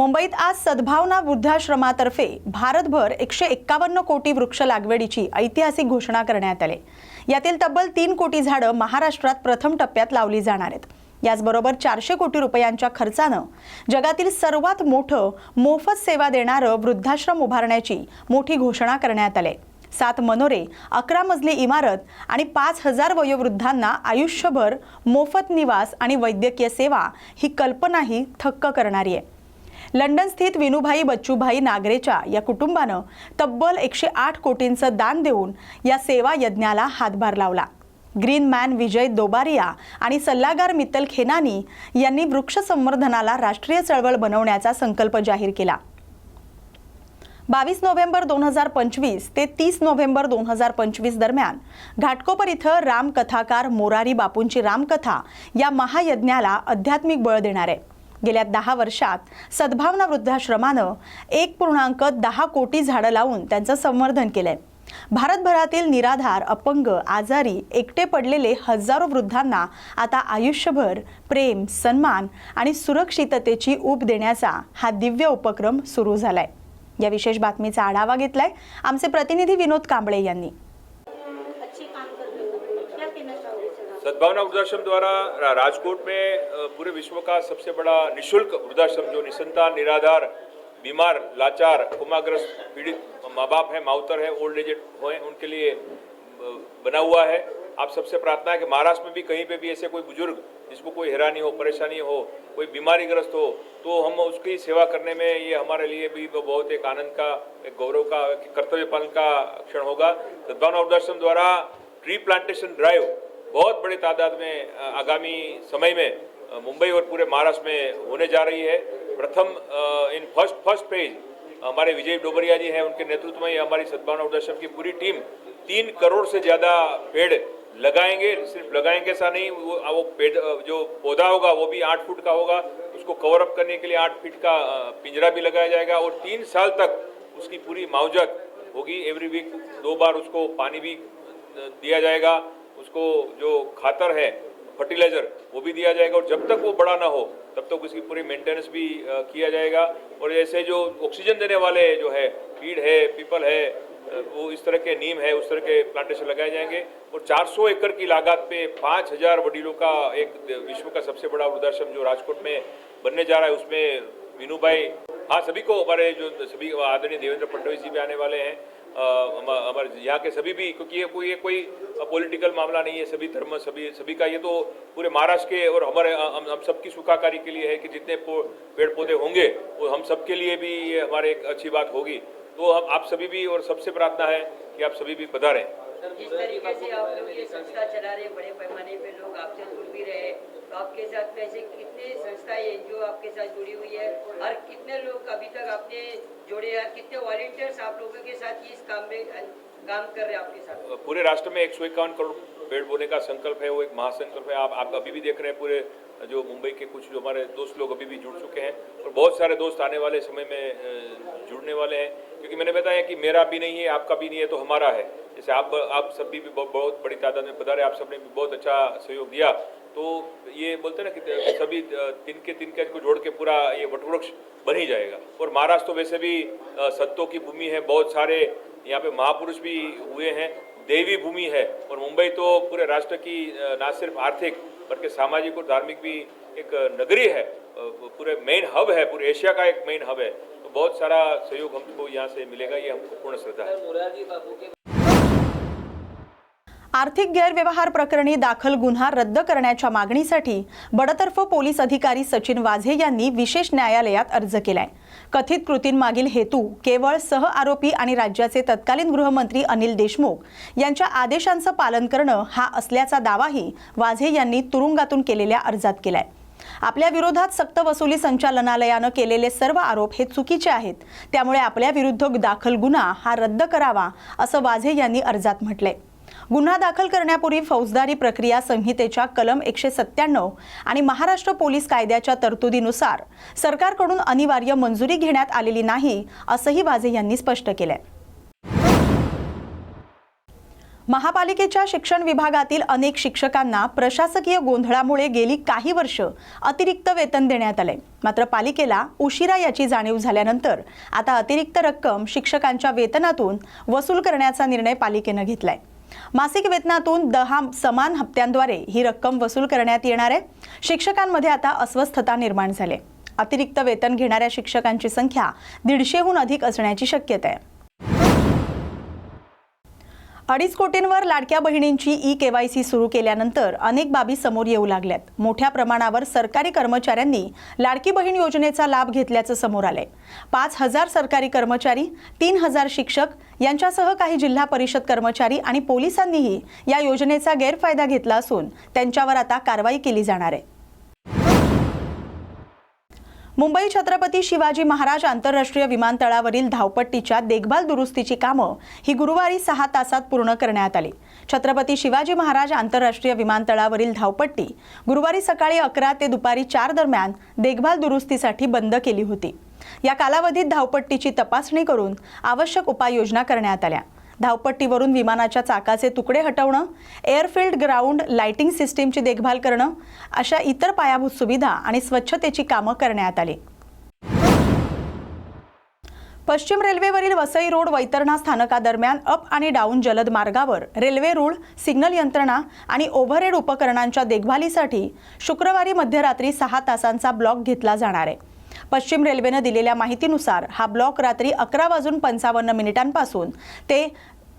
मुंबईत आज सद्भावना वृद्धाश्रमातर्फे भारतभर एकशे एक्कावन्न कोटी वृक्ष लागवडीची ऐतिहासिक घोषणा करण्यात आली. यातील तब्बल तीन कोटी झाडं महाराष्ट्रात प्रथम टप्प्यात लावली जाणार आहेत. याचबरोबर चारशे कोटी रुपयांच्या खर्चानं जगातील सर्वात मोठं मोफत सेवा देणारं वृद्धाश्रम उभारण्याची मोठी घोषणा करण्यात आली. सात मनोरे अकरा मजली इमारत आणि पाच हजार वयोवृद्धांना आयुष्यभर मोफत निवास आणि वैद्यकीय सेवा ही कल्पनाही थक्क करणारी आहे. लंडन स्थित विनुभाई बच्चूभाई नागरेच्या या कुटुंबानं तब्बल एकशे आठ कोटींचं दान देऊन या सेवा यज्ञाला हातभार लावला. ग्रीन मॅन विजय दोबारिया आणि सल्लागार मित्तल खेनानी यांनी वृक्ष संवर्धनाला राष्ट्रीय चळवळ बनवण्याचा संकल्प जाहीर केला. बावीस नोव्हेंबर दोन हजार पंचवीस ते तीस नोव्हेंबर दोन हजार पंचवीस दरम्यान घाटकोपर इथं रामकथाकार मोरारी बापूंची रामकथा या महायज्ञाला आध्यात्मिक बळ देणार. आहे गेल्या दहा वर्षात सद्भावना वृद्धाश्रमानं एक पूर्णांक दहा कोटी झाडं लावून त्यांचं संवर्धन केलंय. भारतभरातील निराधार अपंग आजारी एकटे पडलेले हजारो वृद्धांना आता आयुष्यभर प्रेम सन्मान आणि सुरक्षिततेची ऊब देण्याचा हा दिव्य उपक्रम सुरू झालाय. या विशेष बातमीचा आढावा घेतलाय आमचे प्रतिनिधी विनोद कांबळे यांनी. सद्भावना वृद्धाश्रम द्वारा राजकोट में पूरे विश्व का सबसे बड़ा निशुल्क वृद्धाश्रम जो निसंतान, निराधार, बीमार, लाचार, कुमाग्रस्त पीड़ित माँ बाप हैं, माउतर हैं, ओल्ड एज हुए उनके लिए बना हुआ है। आप सबसे प्रार्थना है कि महाराष्ट्र में भी कहीं पे भी ऐसे कोई बुज़ुर्ग जिसको कोई हैरानी हो, परेशानी हो, कोई बीमारीग्रस्त हो तो हम उसकी सेवा करने में ये हमारे लिए भी बहुत एक आनंद का, एक गौरव का कर्तव्य पालन का क्षण होगा। सद्भावना वृद्धाश्रम द्वारा ट्री प्लांटेशन ड्राइव बहुत बड़े तादाद में आगामी समय में मुंबई और पूरे महाराष्ट्र में होने जा रही है। प्रथम इन फ़र्स्ट फ़र्स्ट पेज, हमारे विजय डोबरिया जी हैं, उनके नेतृत्व में हमारी सद्भावना वृद्धाश्रम की पूरी टीम तीन करोड़ से ज़्यादा पेड़ लगाएँगे, सिर्फ़ लगाएँगे ऐसा नहीं, वो वो पेड़ जो पौधा होगा, वो भी आठ फुट का होगा। उसको कवर अप करने के लिए आठ फीट का पिंजरा भी लगाया जाएगा और तीन साल तक उसकी पूरी मावजत होगी। एवरी वीक दो बार उसको पानी भी दिया जाएगा। उसको जो खातर है फर्टिलाइज़र वो भी दिया जाएगा और जब तक वो बड़ा ना हो, तब तक तो उसकी पूरी मेंटेनेंस भी किया जाएगा। और ऐसे जो ऑक्सीजन देने वाले जो है पीड़ है पीपल है वो इस तरह के नीम है, उस तरह के प्लांटेशन लगाए जाएँगे। और 400 एकड़ की लागत पे 5000 वडीलों का एक विश्व का सबसे बड़ा वृद्धाश्रम जो राजकोट में बनने जा रहा है, उसमें मीनू भाई हाँ सभी को हमारे जो सभी आदरणीय देवेंद्र फडणवीस जी भी आने वाले हैं। हमारे यहाँ के सभी भी, क्योंकि ये कोई ये कोई पॉलिटिकल मामला नहीं है, सभी धर्म, सभी सभी का ये तो पूरे महाराष्ट्र के और हमारे हम हम सबकी सुखाकारी के लिए है कि जितने पेड़ पौधे होंगे, वो हम सबके लिए भी ये हमारे एक अच्छी बात होगी। तो हम, आप सभी भी, और सबसे प्रार्थना है कि आप सभी भी पधारें। जिस तरीके से आप लोग ये संस्था। चला रहे बड़े पैमाने पे लोग आपसे जुड़ भी रहे तो आपके साथ कैसे कितने संस्थाएँ एनजीओ आपके साथ जुड़ी हुई है? और कितने लोग अभी तक आपने जोड़े हैं? कितने वॉलेंटियर्स आप लोगों के साथ इस काम में काम कर रहे हैं आपके साथ? पूरे राष्ट्र में एक सौ इक्यावन करोड़ पेड़ बोने का संकल्प है वो एक महासंकल्प है। आप आप अभी भी देख रहे हैं पूरे जो मुंबई के कुछ जो हमारे दोस्त लोग अभी भी जुड़ चुके हैं और बहुत सारे दोस्त आने वाले समय में जुड़ने वाले हैं। क्योंकि मैंने बताया कि मेरा भी नहीं है आपका भी नहीं है तो हमारा है। जैसे आप आप सभी भी बहुत बड़ी तादाद में पधारे आप सबने भी बहुत अच्छा सहयोग दिया। तो ये बोलते ना कि सभी अ, तिनके तिनके को जोड़ के पूरा ये वटवृक्ष बन ही जाएगा। और महाराष्ट्र तो वैसे भी अ, संतों की भूमि है बहुत सारे यहाँ पे महापुरुष भी हुए हैं देवी भूमि है। और मुंबई तो पूरे राष्ट्र की ना सिर्फ़ आर्थिक बल्कि सामाजिक और धार्मिक भी एक नगरी है। पूरे मेन हब है पूरे एशिया का एक मेन हब है। तो बहुत सारा सहयोग हमको यहाँ से मिलेगा ये हमको पूर्ण श्रद्धा है। के आर्थिक गैरव्यवहार प्रकरणी दाखल गुन्हा रद्द करण्याच्या मागणीसाठी बडतर्फ पोलीस अधिकारी सचिन वाझे यांनी विशेष न्यायालयात अर्ज केलाय. कथित कृतींमागील हेतू केवळ सह आरोपी आणि राज्याचे तत्कालीन गृहमंत्री अनिल देशमुख यांच्या आदेशांचं पालन करणं हा असल्याचा दावाही वाझे यांनी तुरुंगातून केलेल्या अर्जात केलाय. आपल्या विरोधात सक्तवसुली संचालनालयानं केलेले सर्व आरोप हे चुकीचे आहेत. त्यामुळे आपल्या विरुद्ध दाखल गुन्हा हा रद्द करावा असं वाझे यांनी अर्जात म्हटलंय. गुन्हा दाखल करण्यापूर्वी फौजदारी प्रक्रिया संहितेच्या कलम एकशे सत्त्याण्णव आणि महाराष्ट्र पोलीस कायद्याच्या तरतुदीनुसार सरकारकडून अनिवार्य मंजुरी घेण्यात आलेली नाही असंही वाझे यांनी स्पष्ट केलंय. महापालिकेच्या शिक्षण विभागातील अनेक शिक्षकांना प्रशासकीय गोंधळामुळे गेली काही वर्ष अतिरिक्त वेतन देण्यात आले मात्र पालिकेला उशिरा याची जाणीव झाल्यानंतर आता अतिरिक्त रक्कम शिक्षकांच्या वेतनातून वसूल करण्याचा निर्णय पालिकेनं घेतलाय. मासिक वेतनातून दहा समान हप्त्यांद्वारे ही रक्कम वसूल करण्यात येणार आहे. शिक्षकांमध्ये आता अस्वस्थता निर्माण झाली अतिरिक्त वेतन घेणाऱ्या शिक्षकांची संख्या दीडशेहून अधिक असण्याची शक्यता आहे. अडीच कोटींवर लाडक्या बहिणींची ई केवायसी सुरू केल्यानंतर अनेक बाबी समोर येऊ लागल्यात. मोठ्या प्रमाणावर सरकारी कर्मचाऱ्यांनी लाडकी बहीण योजनेचा लाभ घेतल्याचं समोर आलंय. पाच हजार सरकारी कर्मचारी तीन हजार शिक्षक यांच्यासह काही जिल्हा परिषद कर्मचारी आणि पोलिसांनीही या योजनेचा गैरफायदा घेतला असून त्यांच्यावर आता कारवाई केली जाणार आहे. मुंबई छत्रपती शिवाजी महाराज आंतरराष्ट्रीय विमानतळावरील धावपट्टीच्या देखभाल दुरुस्तीची कामं ही गुरुवारी सहा तासात पूर्ण करण्यात आली. छत्रपती शिवाजी महाराज आंतरराष्ट्रीय विमानतळावरील धावपट्टी गुरुवारी सकाळी अकरा ते दुपारी चार दरम्यान देखभाल दुरुस्तीसाठी बंद केली होती. या कालावधीत धावपट्टीची तपासणी करून आवश्यक उपाययोजना करण्यात आल्या. धावपट्टीवरून विमानाच्या चाकाचे तुकडे हटवणं एअरफील्ड ग्राउंड लाइटिंग सिस्टीमची देखभाल करणं अशा इतर पायाभूत सुविधा आणि स्वच्छतेची कामं करण्यात आली. पश्चिम रेल्वेवरील वसई रोड वैतरणा स्थानकादरम्यान अप आणि डाऊन जलद मार्गावर रेल्वे रूळ सिग्नल यंत्रणा आणि ओव्हरहेड उपकरणांच्या देखभालीसाठी शुक्रवारी मध्यरात्री सहा तासांचा ब्लॉक घेतला जाणार आहे. पश्चिम रेल्वेनं दिलेल्या माहितीनुसार हा ब्लॉक रात्री अकरा वाजून पंचावन्न मिनिटांपासून ते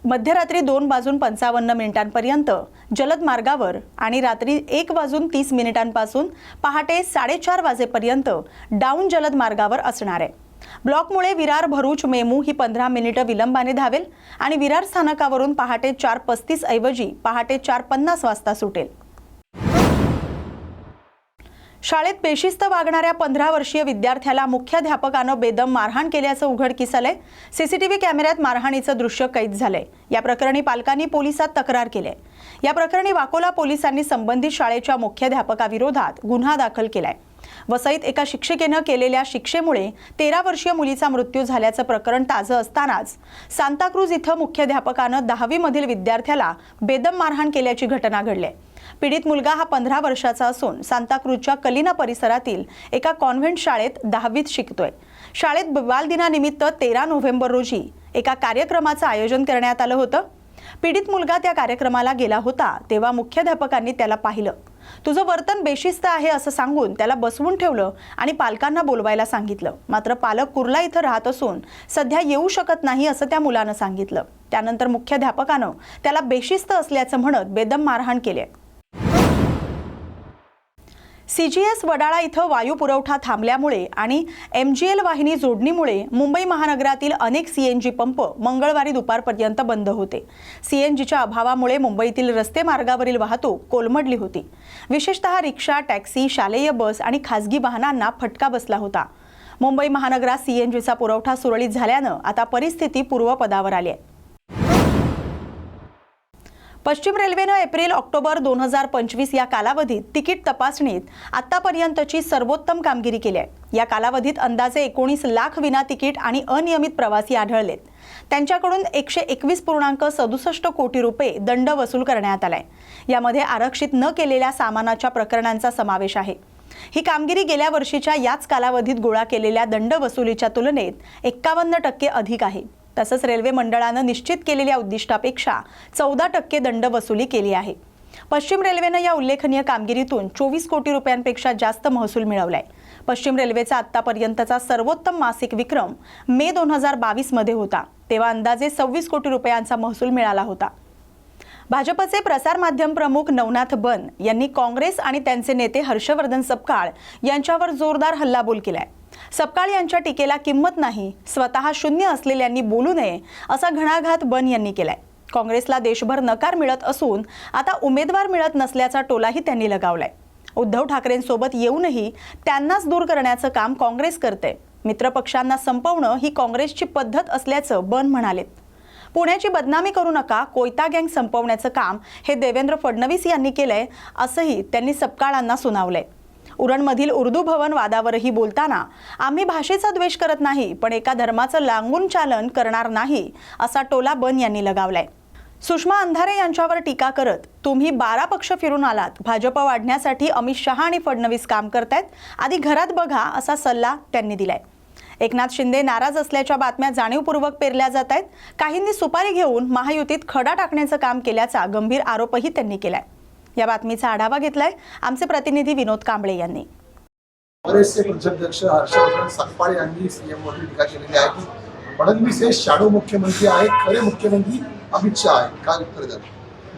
मध्यरात्री दोन वाजून पंचावन्न मिनिटांपर्यंत जलद मार्गावर आणि रात्री एक वाजून तीस मिनिटांपासून पहाटे साडेचार वाजेपर्यंत डाऊन जलद मार्गावर असणार आहे. ब्लॉकमुळे विरार भरूच मेमू ही पंधरा मिनिटं विलंबाने धावेल आणि विरार स्थानकावरून पहाटे चार पस्तीस ऐवजी पहाटे चार पन्नास वाजता सुटेल. शाळेत बेशिस्त वागणाऱ्या पंधरा वर्षीय विद्यार्थ्याला मुख्याध्यापकानं बेदम मारहाण केल्याचं उघडकीस आलंय सीसीटीव्ही कॅमेऱ्यात मारहाणीचं दृश्य कैद झालंय. या प्रकरणी पालकांनी पोलिसात तक्रार केली आहे या प्रकरणी वाकोला पोलिसांनी संबंधित शाळेच्या मुख्याध्यापकाविरोधात गुन्हा दाखल केलाय. वसईत एका शिक्षिकेनं केलेल्या शिक्षेमुळे तेरा वर्षीय मुलीचा मृत्यू झाल्याचं प्रकरण ताजं असतानाच सांताक्रूज इथं मुख्याध्यापकानं दहावीमधील विद्यार्थ्याला बेदम मारहाण केल्याची घटना घडली आहे. पीडित मुलगा हा पंधरा वर्षाचा असून सांताक्रूजच्या कलिना परिसरातील एका कॉन्व्हेंट शाळेत दहावीत शिकतोय. शाळेत बालदिनानिमित्त तेरा नोव्हेंबर रोजी एका कार्यक्रमाचं आयोजन करण्यात आलं होतं. पीडित मुलगा त्या कार्यक्रमाला गेला होता तेव्हा मुख्याध्यापकांनी त्याला पाहिलं. तुझं वर्तन बेशिस्त आहे असं सांगून त्याला बसवून ठेवलं आणि पालकांना बोलवायला सांगितलं. मात्र पालक कुर्ला इथं राहत असून सध्या येऊ शकत नाही असं त्या मुलानं सांगितलं. त्यानंतर मुख्याध्यापकानं त्याला बेशिस्त असल्याचं म्हणत बेदम मारहाण केली सी जी एस वडाळा इथं वायू पुरवठा थांबल्यामुळे आणि एम जी एल वाहिनी जोडणीमुळे मुंबई महानगरातील अनेक सी एन जी पंप मंगळवारी दुपारपर्यंत बंद होते. सी एन जीच्या अभावामुळे मुंबईतील रस्ते मार्गावरील वाहतूक कोलमडली होती. विशेषतः रिक्षा टॅक्सी शालेय बस आणि खासगी वाहनांना फटका बसला होता. मुंबई महानगरात सीएनजीचा पुरवठा सुरळीत झाल्यानं आता परिस्थिती पूर्वपदावर आली आहे. पश्चिम रेल्वेनं एप्रिल ऑक्टोबर दोन हजार पंचवीस या कालावधीत तिकीट तपासणीत आतापर्यंतची सर्वोत्तम कामगिरी केली आहे. या कालावधीत अंदाजे एकोणीस लाख विना तिकीट आणि अनियमित प्रवासी आढळलेत. त्यांच्याकडून एकशे एकवीस पूर्णांक सदुसष्ट कोटी रुपये दंड वसूल करण्यात आलाय. यामध्ये आरक्षित न केलेल्या सामानाच्या प्रकरणांचा समावेश आहे. ही कामगिरी गेल्या वर्षीच्या याच कालावधीत गोळा केलेल्या दंड वसुलीच्या तुलनेत एक्कावन्न टक्के अधिक आहे. तसंच रेल्वे मंडळानं निश्चित केलेल्या उद्दिष्टापेक्षा चौदा टक्के दंड वसुली केली आहे. पश्चिम रेल्वेनं या उल्लेखनीय कामगिरीतून चोवीस कोटी रुपयांपेक्षा जास्त महसूल मिळवलाय. पश्चिम रेल्वेचा आतापर्यंतचा सर्वोत्तम मासिक विक्रम मे दोन हजार बावीसमध्ये होता तेव्हा अंदाजे सव्वीस कोटी रुपयांचा महसूल मिळाला होता. भाजपचे प्रसारमाध्यम प्रमुख नवनाथ बन यांनी काँग्रेस आणि त्यांचे नेते हर्षवर्धन सपकाळ यांच्यावर जोरदार हल्लाबोल केलाय. सपकाळ यांच्या टीकेला किंमत नाही स्वतः शून्य असलेल्यांनी बोलू नये असा घणाघात बन यांनी केलाय. काँग्रेसला देशभर नकार मिळत असून आता उमेदवार मिळत नसल्याचा टोलाही त्यांनी लगावलाय. उद्धव ठाकरेंसोबत येऊनही त्यांनाच दूर करण्याचं काम काँग्रेस करते मित्रपक्षांना संपवणं ही काँग्रेसची पद्धत असल्याचं बन म्हणालेत. पुण्याची बदनामी करू नका कोयता गँग संपवण्याचं काम हे देवेंद्र फडणवीस यांनी केलंय असंही त्यांनी सपकाळांना सुनावलंय. उरणमधील उर्दू भवन वादावरही बोलताना आम्ही भाषेचा द्वेष करत नाही पण एका धर्माचं लांगून चालन करणार नाही असा टोला बन यांनी लगावलाय. सुषमा अंधारे यांच्यावर टीका करत तुम्ही बारा पक्ष फिरून आलात. भाजप वाढण्यासाठी अमित शहा आणि फडणवीस काम करतायत. आधी घरात बघा असा सल्ला त्यांनी दिलाय. एकनाथ शिंदे नाराज असल्याच्या बातम्या जाणीवपूर्वक पेरल्या जात आहेत काहींनी सुपारी घेऊन महायुतीत खडा टाकण्याचं काम केल्याचा गंभीर आरोपही त्यांनी केलाय. या बातमीचा आढावा घेतलाय आमचे प्रतिनिधी विनोद कांबळे यांनी. काँग्रेसचे प्रदेशाध्यक्ष हर्षवर्धन सकपाळ यांनी सीएम वरती टीका केलेली आहे. की फडणवीस हे शाडो मुख्यमंत्री आहेत. खरे मुख्यमंत्री अमित शहा आहेत. काय उत्तर द्याल?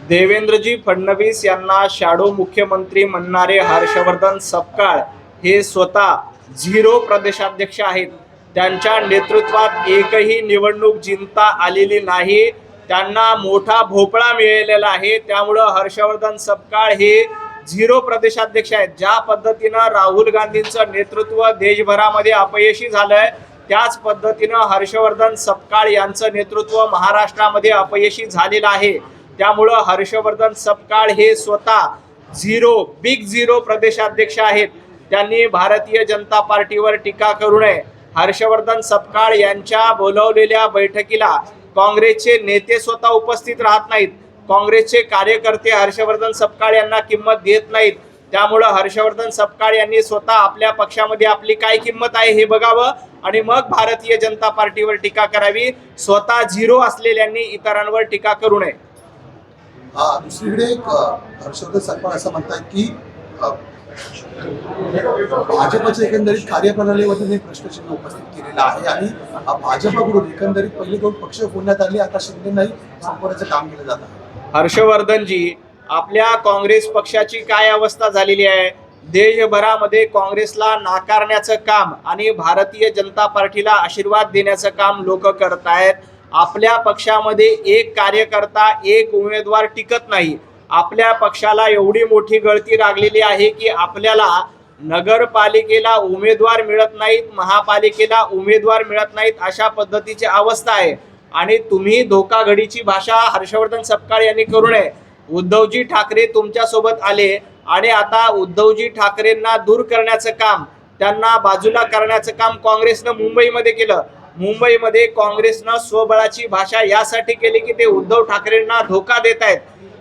देवेंद्रजी फडणवीस यांना शाडो मुख्यमंत्री म्हणणारे हर्षवर्धन सपकाळ हे स्वतः झिरो प्रदेशाध्यक्ष आहेत. त्यांच्या नेतृत्वात एकही निवडणूक जिंकता आलेली नाही. त्यांना मोठा भोपळा मिळालेला आहे. त्यामुळं हर्षवर्धन सपकाळ हे झिरो प्रदेशाध्यक्ष आहेत. ज्या पद्धतीनं राहुल गांधींचं नेतृत्व देशभरामध्ये अपयशी झालंय त्याच पद्धतीनं हर्षवर्धन सपकाळ यांचं नेतृत्व महाराष्ट्रामध्ये अपयशी झालेलं आहे. त्यामुळं हर्षवर्धन सपकाळ हे स्वतः झिरो बिग झिरो प्रदेशाध्यक्ष आहेत. त्यांनी भारतीय जनता पार्टीवर टीका करू नये. हर्षवर्धन सपकाळ यांच्या बोलवलेल्या बैठकीला काँग्रेसचे नेते स्वतः उपस्थित राहत नाहीत. काँग्रेसचे कार्यकर्ते हर्षवर्धन सपकाळ यांना किंमत देत नाहीत. त्यामुळं हर्षवर्धन सपकाळ यांनी स्वतः आपल्या पक्षामध्ये आपली काय किंमत आहे हे बघावं आणि मग भारतीय जनता पार्टीवर टीका करावी. स्वतः झिरो असलेल्यांनी इतरांवर टीका करू नये. दुसरीकडे हर्षवर्धन सपकाळ असं म्हणतात की भाजपच्या एकंदरीत कार्यप्रणालीवरती हे प्रश्नचिन्ह उपस्थित केलेलं आहे आणि भाजपकडून एकंदरीत पहिले दोन पक्ष फोडण्यात आले. आता शिंदेनाही संपवण्याचं काम केलं जात आहे. हर्षवर्धनजी आपल्या काँग्रेस पक्षाची काय अवस्था झालेली आहे? देशभरामध्ये काँग्रेसला नाकारण्याचं काम आणि भारतीय जनता पार्टीला आशीर्वाद देण्याचं काम लोक करत आहेत आपल्या पक्षामध्ये एक कार्यकर्ता एक उमेदवार टिकत नाही. आपल्या पक्षाला एवढी मोठी गळती लागलेली आहे की आपल्याला नगरपालिकेला उमेदवार मिळत नाहीत महापालिकेला उमेदवार मिळत नाहीत अशा पद्धतीची अवस्था आहे. आणि तुम्ही धोकाघडीची भाषा हर्षवर्धन सपकाळ यांनी करू नये. उद्धवजी ठाकरे तुमच्यासोबत आले आणि आता उद्धवजी ठाकरेंना दूर करण्याचं काम त्यांना बाजूला करण्याचं काम काँग्रेसनं मुंबईमध्ये केलं. मुंबईमध्ये काँग्रेसनं स्वबळाची भाषा यासाठी केली की ते उद्धव ठाकरेंना धोका देत आहेत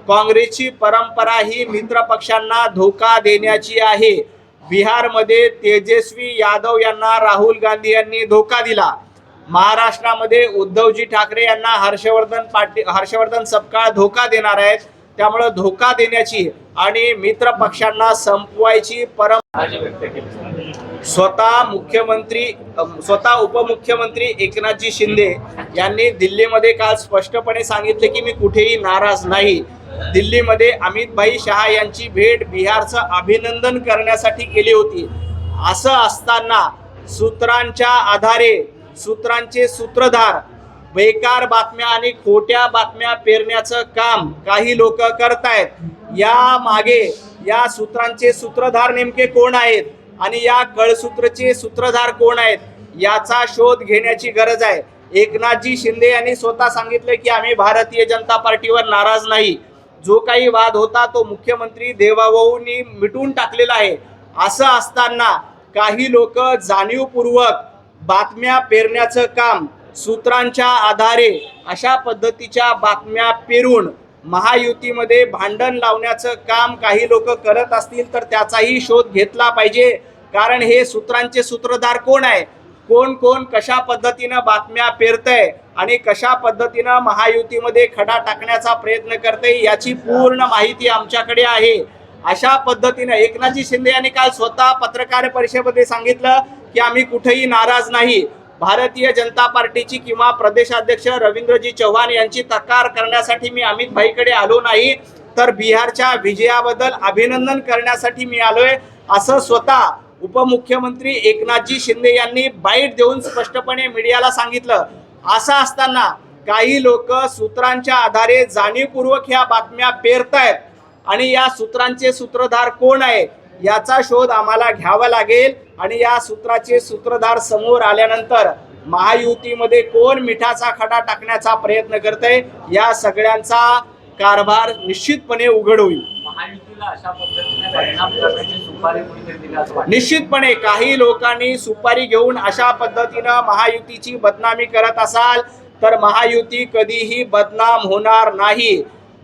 काँग्रेसची परंपरा ही मित्र पक्षांना धोका देण्याची आहे. बिहारमध्ये तेजस्वी यादव यांना राहुल गांधी यांनी धोका दिला. महाराष्ट्रामध्ये उद्धवजी ठाकरे यांना हर्षवर्धन पाटील हर्षवर्धन सपकाळ धोका देणार आहेत. त्यामुळं धोका देण्याची आणि मित्र पक्षांना संपवायची परंपरा स्वतः मुख्यमंत्री स्वतः उपमुख्यमंत्री एकनाथजी शिंदे यांनी दिल्लीमध्ये काल स्पष्टपणे सांगितले की मी कुठेही नाराज नाही. दिल्लीमध्ये अमितभाई शहा यांची भेट बिहारचं अभिनंदन करण्यासाठी केली होती. असं असताना सूत्रांच्या आधारे सूत्रांचे सूत्रधार बेकार बातम्या आणि खोट्या बातम्या पेरण्याचं काम काही लोक करतायत. या मागे या सूत्रांचे सूत्रधार नेमके कोण आहेत आणि या कळसूत्रचे सूत्रधार कोण आहेत याचा शोध घेण्याची गरज आहे. एकनाथजी शिंदे यांनी स्वतः सांगितलं की आम्ही भारतीय जनता पार्टीवर नाराज नाही. जो काही वाद होता तो मुख्यमंत्री देवाभाऊंनी मिटून टाकलेला आहे. असं असताना काही लोक जाणीवपूर्वक बातम्या पेरण्याचं काम सूत्रांच्या आधारे अशा पद्धतीच्या बातम्या पेरून महायुतीमध्ये भांडण लावण्याचं काम काही लोक करत असतील तर त्याचाही शोध घेतला पाहिजे. कारण हे सूत्रांचे सूत्रधार कोण आहे? कोण कोण कशा पद्धतीनं बातम्या पेरतंय? आणि कशा पद्धतीनं महायुतीमध्ये खडा टाकण्याचा प्रयत्न करते याची पूर्ण माहिती आमच्याकडे आहे. अशा पद्धतीनं एकनाथजी शिंदे यांनी काल स्वतः पत्रकार परिषदेमध्ये सांगितलं की आम्ही कुठेही नाराज नाही. भारतीय जनता पार्टीची किंवा प्रदेशाध्यक्ष रवींद्रजी चव्हाण यांची तक्रार करण्यासाठी मी अमित भाईकडे आलो नाही तर बिहारच्या विजयाबद्दल अभिनंदन करण्यासाठी मी आलोय असं स्वतः उपमुख्यमंत्री एकनाथजी शिंदे यांनी बाईट देऊन स्पष्टपणे मीडियाला सांगितलं. असं असताना काही लोक सूत्रांच्या आधारे जाणीवपूर्वक ह्या बातम्या पेरतायत. आणि या सूत्रांचे सूत्रधार कोण आहे याचा शोध आम्हाला घ्यावा लागेल. आणि या सूत्राचे सूत्रधार समोर आल्यानंतर महायुतीमध्ये कोण मिठाचा खडा टाकण्याचा प्रयत्न करतय या सगळ्यांचा कारभार निश्चितपणे उघड होईल. महायुतीला अशा पद्धतीने निश्चितपणे काही लोकांनी सुपारी घेऊन अशा पद्धतीनं महायुतीची बदनामी करत असाल तर महायुती कधीही बदनाम होणार नाही.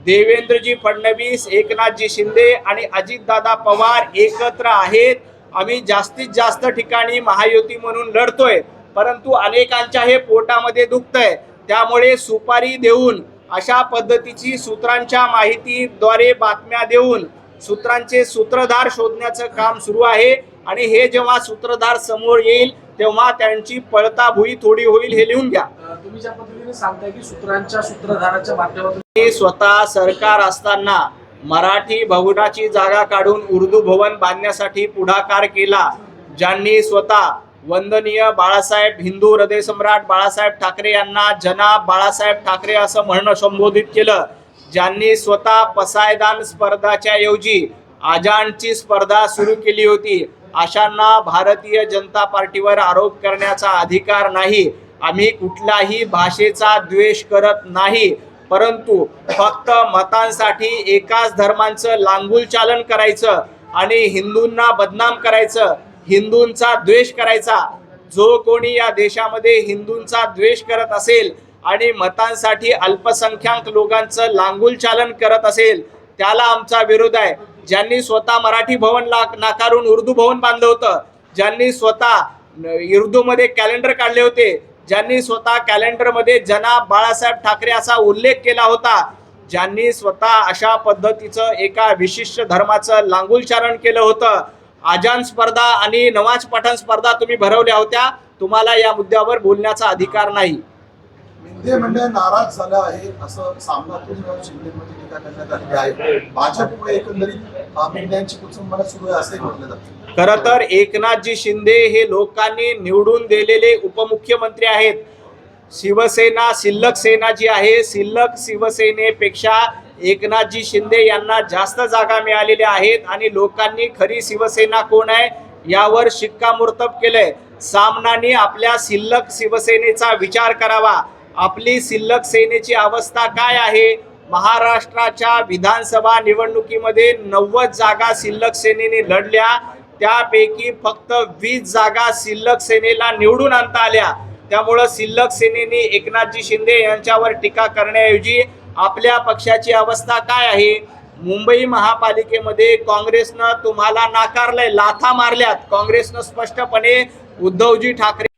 देवेंद्रजी फडणवीस एकनाथजी शिंदे आणि अजितदादा पवार एकत्र आहेत. आम्ही जास्तीत जास्त ठिकाणी महायुती म्हणून लढतोय परंतु अनेकांच्या हे पोटामध्ये दुखतंय. त्यामुळे सुपारी देऊन अशा पद्धतीची सूत्रांच्या माहितीद्वारे बातम्या देऊन सूत्रांचे सूत्रधार शोधण्याचं काम सुरू आहे. आणि हे जेव्हा सूत्रधार समोर येईल तेव्हा त्यांची पळता भुई थोडी होईल हे लिहून घ्या. तुम्ही ज्या पद्धतीने सांगताय की सूत्रांच्या सूत्रधाराच्या माध्यमातून स्वतः सरकार असताना मराठी भवनाची जागा काढून उर्दू भवन बांधण्यासाठी पुढाकार केला ज्यांनी स्वतः वंदनीय बाळासाहेब हिंदू हृदय सम्राट बाळासाहेब ठाकरे यांना जनाब बाळासाहेब ठाकरे असं म्हणणं संबोधित केलं. ज्यांनी स्वतः पसायदान स्पर्धाच्या ऐवजी आजानची स्पर्धा सुरू केली होती अशांना भारतीय जनता पार्टीवर आरोप करण्याचा अधिकार नाही. आम्ही कुठलाही भाषेचा द्वेष करत नाही परंतु फक्त मतांसाठी एकाच धर्मांचं लांगुल चालन करायचं आणि हिंदूंना बदनाम करायचं हिंदूंचा द्वेष करायचा. जो कोणी या देशामध्ये हिंदूंचा द्वेष करत असेल आणि मतांसाठी अल्पसंख्याक लोकांचं लांगुल चालन करत असेल त्याला आमचा विरोध आहे. ज्यांनी स्वतः मराठी भवन नाकारून उर्दू भवन बांधलं होतं ज्यांनी स्वतः उर्दूमध्ये कॅलेंडर काढले होते ज्यांनी स्वतः कॅलेंडरमध्ये जनाब बाळासाहेब ठाकरे असा उल्लेख केला होता ज्यांनी स्वतः अशा पद्धतीचं एका विशिष्ट धर्माचं लांगुलचारण केलं होतं. आजान स्पर्धा आणि नवाज पठण स्पर्धा तुम्ही भरवल्या होत्या तुम्हाला या मुद्द्यावर बोलण्याचा अधिकार नाही. ते म्हणजे नाराज झालं आहे. असं सामनातून शिंदेमध्ये टीका करण्यात आलेली आहे. भाजपमुळे एकंदरीत मेंढ्यांची कुचंबना सुरू आहे असंही म्हटलं जातं. खर तर एकनाथजी शिंदे हे लोकांनी निवडून दिलेले उपमुख्यमंत्री आहेत. शिवसेना शिल्लक सेना जी आहे शिल्लक शिवसेनेपेक्षा एकनाथजी शिंदे यांना जास्त जागा मिळालेल्या आहेत आणि लोकांनी खरी शिवसेना कोण आहे यावर शिक्कामोर्तब केलंय. सामनाने आपल्या शिल्लक शिवसेनेचा विचार करावा. आपली शिल्लक सेनेची अवस्था काय आहे? महाराष्ट्राच्या विधानसभा निवडणुकीमध्ये नव्वद जागा शिल्लक सेनेने लढल्या. त्यापैकी फक्त वीस जागा शिल्लक सेनेला निवडून आणता आल्या. त्यामुळं शिल्लक सेनेने एकनाथजी शिंदे यांच्यावर टीका करण्याऐवजी आपल्या पक्षाची अवस्था काय आहे? मुंबई महापालिकेमध्ये काँग्रेसनं तुम्हाला नाकारलंय लाथा मारल्यात. काँग्रेसनं स्पष्टपणे उद्धवजी ठाकरे